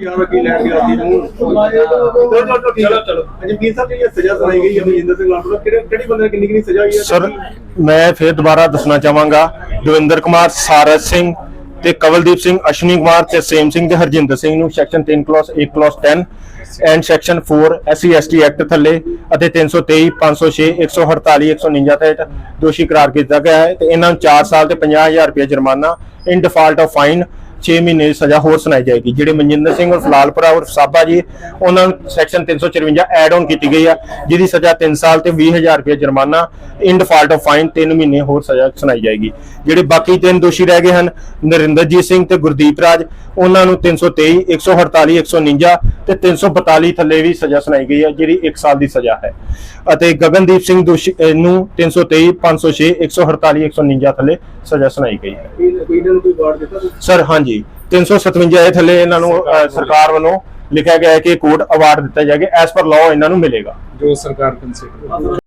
ਯਾਰ ਵਕੀਲ ਲੈਣ ਗਿਆ ਸੀ ਨੂੰ ਚਲੋ ਚਲੋ ਚਲੋ ਚਲੋ। ਅਜਮੀਰ ਸਾਹਿਬ ਜਿਹੜੀ ਸਜ਼ਾ ਸੁਣਾਈ ਗਈ ਹੈ, ਮਨਜਿੰਦਰ ਸਿੰਘ ਲਾਲ ਨੂੰ ਕਿਹੜੇ ਕਿਹੜੀ ਬੰਦੇ ਨੇ ਕਿੰਨੀ ਕਿੰਨੀ ਸਜ਼ਾ ਹੋਈ ਹੈ? ਸਰ ਮੈਂ ਫਿਰ ਦੁਬਾਰਾ ਦੱਸਣਾ ਚਾਹਾਂਗਾ। ਦਵਿੰਦਰ ਕੁਮਾਰ ਸਾਰਜ ਸਿੰਘ ਤੇ ਕਵਲਦੀਪ ਸਿੰਘ, ਅਸ਼ਵਨੀ ਕੁਮਾਰ ਤੇ ਸੇਮ ਸਿੰਘ ਤੇ ਹਰਜਿੰਦਰ ਸਿੰਘ ਨੂੰ section 3 class 1 class 10 and section 4 SC ST act ਥੱਲੇ ਅਤੇ 323 506 148 149 ਤਹਿਤ ਦੋਸ਼ੀ ਕਰਾਰ ਕੀਤਾ ਗਿਆ ਹੈ ਤੇ ਇਹਨਾਂ ਨੂੰ 4 ਸਾਲ ਤੇ 50000 ਰੁਪਏ ਜੁਰਮਾਨਾ ਇਨ ਡਿਫਾਲਟ ਆਫ ਫਾਈਨ 6 ਮਹੀਨੇ ਦੀ ਸਜ਼ਾ ਹੋਰ ਸੁਣਾਈ ਜਾਏਗੀ। ਜਿਹੜੇ ਮਨਜਿੰਦਰ ਸਿੰਘ ਔਰ ਫਲਾਲਪੁਰਾ ਔਰ ਸਾਬਾ ਜੀ ਉਹਨਾਂ ਨੂੰ ਸੈਕਸ਼ਨ 354 ਐਡ ਆਨ ਕੀਤੀ ਗਈ ਆ ਜਿਹਦੀ ਸਜ਼ਾ 3 ਸਾਲ ਤੇ 20000 ਰੁਪਏ ਜੁਰਮਾਨਾ ਇਨ ਡਿਫਾਲਟ ਆਫ ਫਾਈਨ 3 ਮਹੀਨੇ ਹੋਰ ਸਜ਼ਾ ਸੁਣਾਈ ਜਾਏਗੀ। ਜਿਹੜੇ ਬਾਕੀ ਤਿੰਨ ਦੋਸ਼ੀ ਰਹਿ ਗਏ ਹਨ ਨਰਿੰਦਰਜੀਤ ਸਿੰਘ ਤੇ ਗੁਰਦੀਪ ਰਾਜ ਉਹਨਾਂ ਨੂੰ 323 148 149 ਤੇ 342 ਥੱਲੇ ਵੀ ਸਜ਼ਾ ਸੁਣਾਈ ਗਈ ਹੈ ਜਿਹੜੀ 1 ਸਾਲ ਦੀ ਸਜ਼ਾ ਹੈ। ਅਤੇ ਗਗਨਦੀਪ ਸਿੰਘ ਦੋਸ਼ੀ ਨੂੰ 323 506 148 149 ਥੱਲੇ ਸਜ਼ਾ ਸੁਣਾਈ ਗਈ ਹੈ? ਸਰ ਹਾਂਜੀ। 357 ਦੇ ਥੱਲੇ ਇਹਨਾਂ ਨੂੰ ਅਹ, ਸਰਕਾਰ ਵੱਲੋਂ ਲਿਖਿਆ ਗਿਆ ਹੈ ਕਿ ਕੋਰਟ ਅਵਾਰਡ ਦਿੱਤਾ ਜਾਏਗਾ ਐਸ ਪਰ ਲਾਅ ਇਹਨਾਂ ਨੂੰ ਮਿਲੇਗਾ। ਜੋ ਸਰਕਾਰ ਕੰਸੀਡਰ